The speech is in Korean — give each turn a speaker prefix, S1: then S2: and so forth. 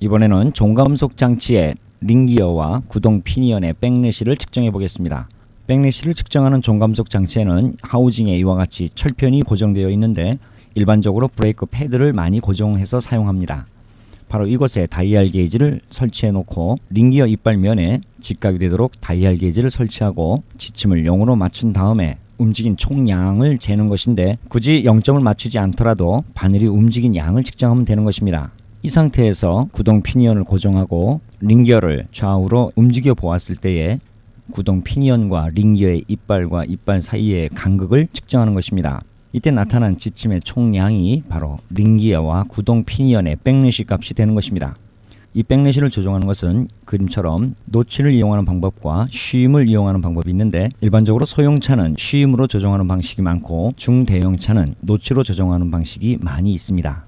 S1: 이번에는 종감속 장치의 링기어와 구동 피니언의 백래시를 측정해 보겠습니다. 백래시를 측정하는 종감속 장치에는 하우징에 이와 같이 철편이 고정되어 있는데 일반적으로 브레이크 패드를 많이 고정해서 사용합니다. 바로 이곳에 다이얼 게이지를 설치해 놓고 링기어 이빨면에 직각이 되도록 다이얼 게이지를 설치하고 지침을 0으로 맞춘 다음에 움직인 총량을 재는 것인데 굳이 0점을 맞추지 않더라도 바늘이 움직인 양을 측정하면 되는 것입니다. 이 상태에서 구동 피니언을 고정하고 링기어를 좌우로 움직여 보았을 때에 구동 피니언과 링기어의 이빨과 이빨 사이의 간극을 측정하는 것입니다. 이때 나타난 지침의 총량이 바로 링기어와 구동 피니언의 백래시 값이 되는 것입니다. 이 백래시를 조정하는 것은 그림처럼 노치를 이용하는 방법과 쉬임을 이용하는 방법이 있는데 일반적으로 소형차는 쉬임으로 조정하는 방식이 많고 중대형차는 노치로 조정하는 방식이 많이 있습니다.